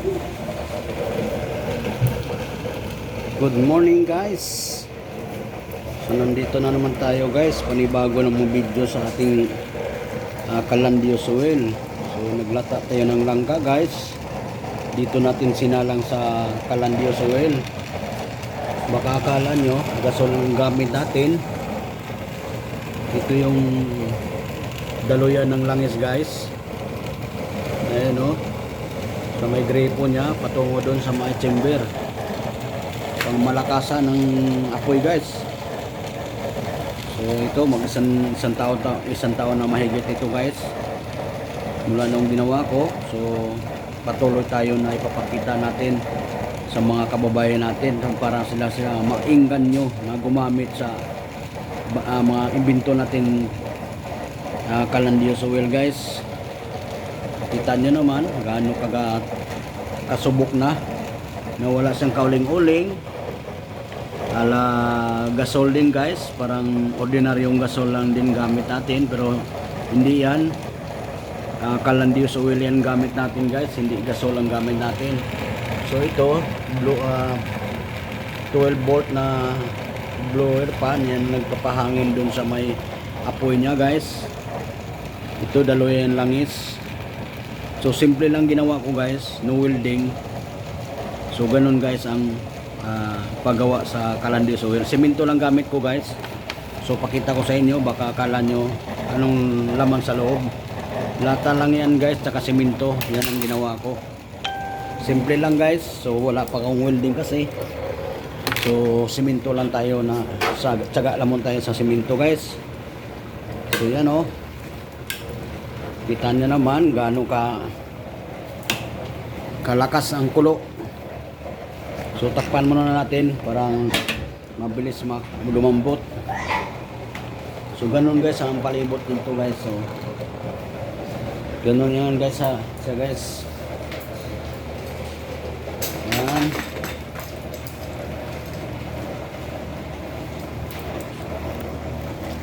Good morning guys. So nandito na naman tayo guys. Panibago ng video sa ating uh, Kalandio Soil. So naglata tayo ng langka guys. Dito natin sinalang sa Kalandio Soil. Baka akala nyo Gasol ang gamit natin. Ito yung Daluyan ng langis guys. Ayan o Sa may gripo niya Patungo doon sa mga chamber. Pang malakasan ng apoy guys. So ito mag isang, isang taon ta, isang taon na mahigit ito guys. Mula nung ginawa ko so patuloy tayo na ipapakita natin sa mga kababayan natin para sila sila mainggan nyo na gumamit sa ah, mga imbento natin uh, kalandiyo soil guys kita nyo naman gaano kaga kasubok na. Na wala siyang kauling-uling. Ala gasol din guys. Parang ordinaryong gasol lang din gamit natin pero hindi yan. Uh, kalandius oil yan gamit natin guys. Hindi gasol ang gamit natin. So ito blue, ah, 12 volt na blower pan. Yan nagpapahangin dun sa may apoy niya guys. Ito daloy yan langis so simple lang ginawa ko guys no welding So ganun guys ang ah, paggawa sa Kalandius oil. Semento lang gamit ko guys. So pakita ko sa inyo baka akala nyo anong laman sa loob. Lata lang yan guys tsaka semento. Yan ang ginawa ko. Simple lang guys. So wala pa akong welding kasi. So semento lang tayo na sa tsaga lamon tayo sa semento guys. So yan oh. Kita nyo naman gaano ka kalakas ang kulo So takpan muna na natin para mabilis lumambot. So ganun guys ang palibot nito guys. So ganun yan guys ha. So guys. Yan.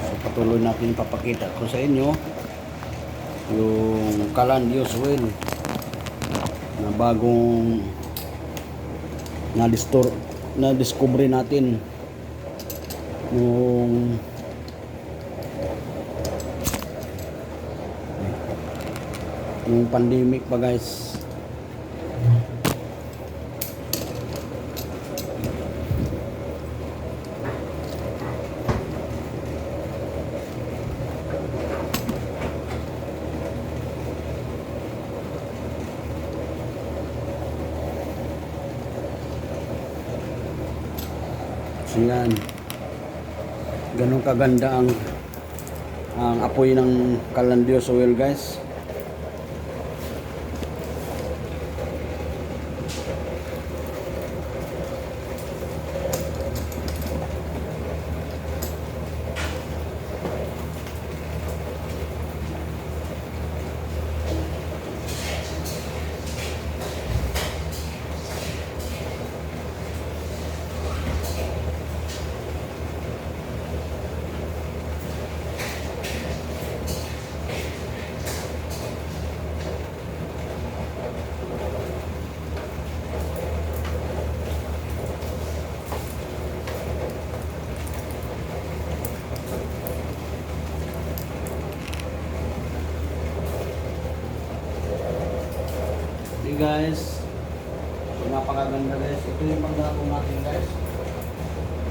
So patuloy natin papakita ko sa inyo yung Kalandios Well na bagong na distor na discover natin. Nung nung pandemic pa guys yan. Ganun kaganda ang ang apoy ng Kalandios oil guys. Guys. So napakaganda guys. Ito yung paggatong natin guys.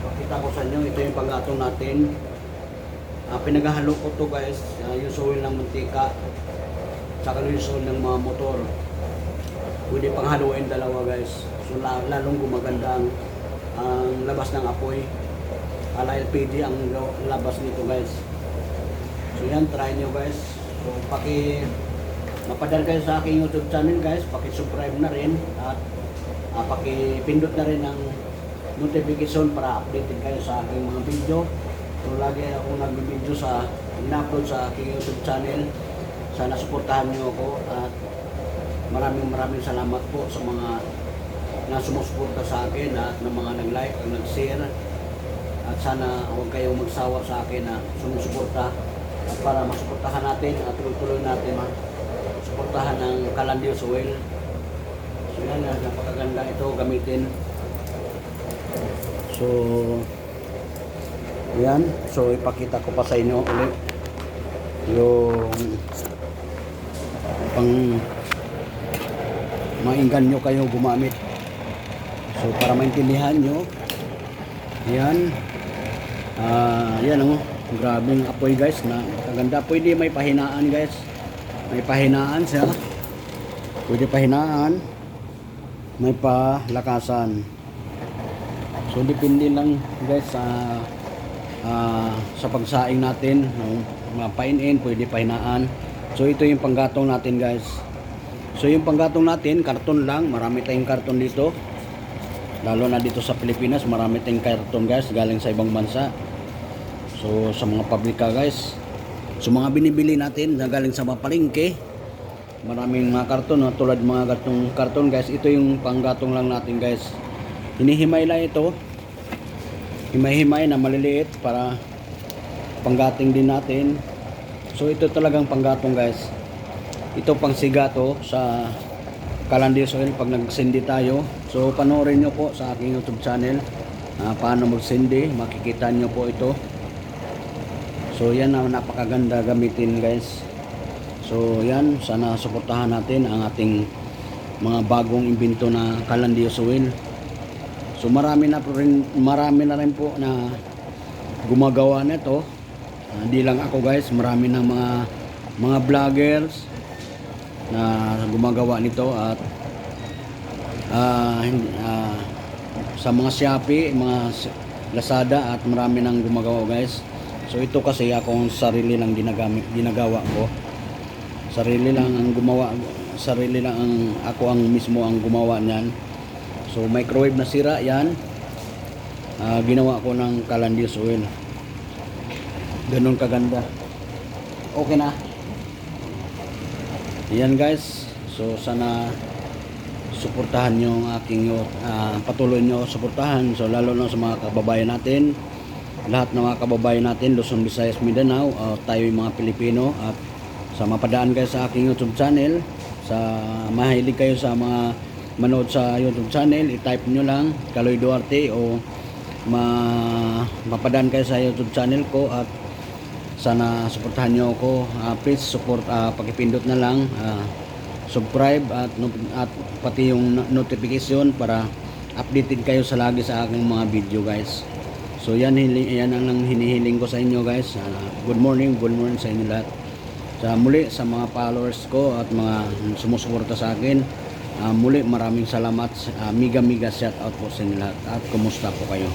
Pakita ko sa inyo, ito yung paggatong natin. Ah, pinaghahalo ko to guys, uh, yung soil ng mantika, tsaka yung soil ng mga motor. Pwede pang haluin dalawa guys. So la- lalong gumaganda ang, ang labas ng apoy. Ala LPG ang labas nito guys. So yan, try nyo guys. So paki mapadal kayo sa aking YouTube channel guys, paki-subscribe na rin at uh, paki-pindot na rin ang notification para updated kayo sa aking mga video. So lagi ako nag-video sa in-upload sa aking YouTube channel. Sana suportahan niyo ako at maraming maraming salamat po sa mga na sumusuporta sa akin at ng mga nag-like, nag-share at sana huwag kayong magsawa sa akin na sumusuporta at para masuportahan natin at tuloy-tuloy natin suportahan ng Kalandios Oil. So yan gamitin. So, yan. So, ipakita ko pa sa inyo ulit yung pang mainggan nyo kayo gumamit. So, para maintindihan nyo, yan. Ah, yan oh. Grabe ang apoy guys na kaganda. Pwede may pahinaan guys. May pahinaan siya. Pwede pahinaan. May palakasan. So depende lang guys sa ah, sa pagsaing natin. No? Mapainin, pwede pahinaan. So ito yung panggatong natin guys. So yung panggatong natin, karton lang. Marami tayong karton dito. Lalo na dito sa Pilipinas, marami tayong karton guys galing sa ibang bansa. So sa mga pabrika guys, so mga binibili natin na galing sa mga palengke, maraming mga karton no? tulad mga gatong karton guys. Ito yung panggatong lang natin guys. Hinihimay lang ito. Himay-himay na maliliit para panggating din natin. So ito talagang panggatong guys. Ito pang sigato sa Kalandios Oil pag nagsendi tayo. So panoorin nyo po sa aking YouTube channel ah, paano magsendi. Makikita nyo po ito. So yan ang napakaganda gamitin guys. So yan, sana suportahan natin ang ating mga bagong imbento na Kalandios Oil. So marami na rin marami na rin po na gumagawa nito. Ah, Hindi lang ako guys, marami ng mga mga vloggers na gumagawa nito at hin- ah, sa mga Shopee, mga Lazada at marami nang gumagawa guys. So ito kasi akong sarili lang ginagamit, ginagawa ko. Sarili lang ang gumawa, sarili lang ang ako ang mismo ang gumawa niyan. So microwave na sira 'yan. Ah, ginawa ko ng Calandius oil. Ganun kaganda. Okay na. Yan guys. So sana suportahan nyo ang aking ah, patuloy nyo suportahan. So lalo na sa mga kababayan natin. Lahat ng mga kababayan natin, Luzon, Visayas, Mindanao, ah, tayo yung mga Pilipino. At sa mapadaan kayo sa aking YouTube channel, sa mahilig kayo sa mga manood sa YouTube channel, i-type nyo lang Kaloy Duarte o ma mapadaan kayo sa YouTube channel ko at sana suportahan nyo ako. Ah, please support ah, pakipindot na lang ah, subscribe at, at pati yung no- notification para updated kayo sa lagi sa aking mga video guys so yan, hili- yan ang hinihiling ko sa inyo guys. Ah, good morning good morning sa inyo lahat. Sa muli sa mga followers ko at mga sumusuporta sa akin ah, muli maraming salamat. Ah, miga miga shout out po sa inyo lahat. At kumusta po kayo?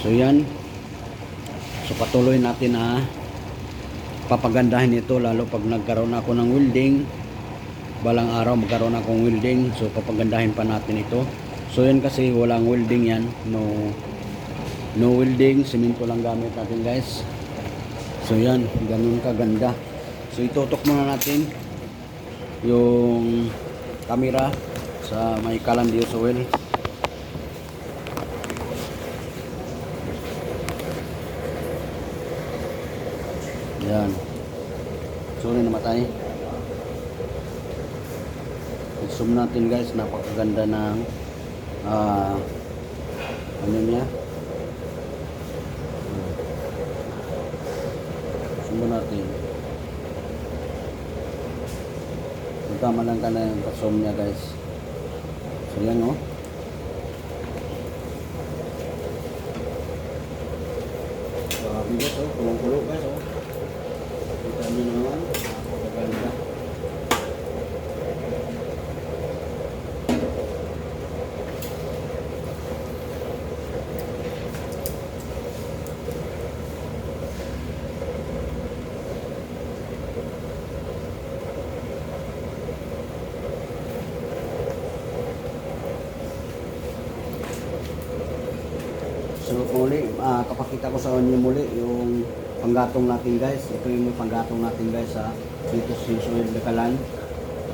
So yan. So patuloy natin na papagandahin ito lalo pag nagkaroon ako ng welding. Balang araw magkaroon akong welding. So papagandahin pa natin ito. So yan kasi walang welding yan. No no welding simento lang gamit natin guys. So yan. Ganun kaganda. So itutok muna natin yung camera sa may Calandios oil yan. Sorry namatay. Zoom natin guys. Napakaganda ng ah ano niya zoom natin. Tama lang ka na yung zoom niya guys. So yan oh Grabe guys oh, kulong-kulo guys oh. Kita niyo naman, napakaganda. So muli, ah, kapakita ko sa inyo muli yung panggatong natin guys. Ito yung panggatong natin guys sa dito sa Isuel Bekalan.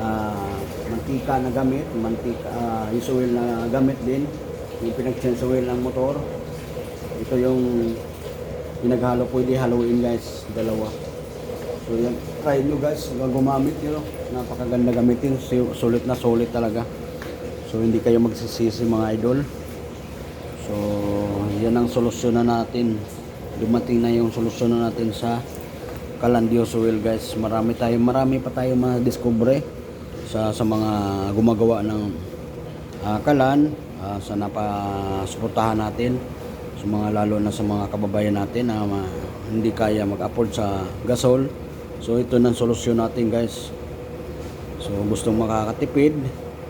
Ah, mantika na gamit, mantika, ah, Isuel na gamit din. Yung pinag-change oil ng motor. Ito yung pinaghalo, pwede haluin guys, dalawa. So yan, try nyo guys, gumamit nyo. Napakaganda gamitin, Su- sulit na sulit talaga. So hindi kayo magsisisi mga idol. So yan ang solusyon na natin. Dumating na yung solusyon na natin sa Kalandios Oil guys. Marami tayo, marami pa tayo ma-discover sa sa mga gumagawa ng ah, kalan ah, sa napasuportahan natin sa mga lalo na sa mga kababayan natin na ma- hindi kaya mag-afford sa gasol. So ito na solusyon natin guys. So gustong makakatipid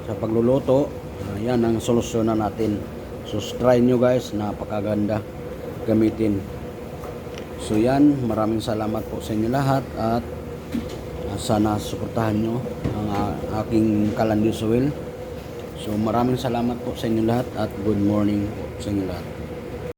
sa pagluluto, ah, yan ang solusyon na natin. So try nyo guys, napakaganda gamitin. So yan, maraming salamat po sa inyo lahat at sana suportahan nyo ang aking Kalandios Oil. So maraming salamat po sa inyo lahat at good morning po sa inyo lahat.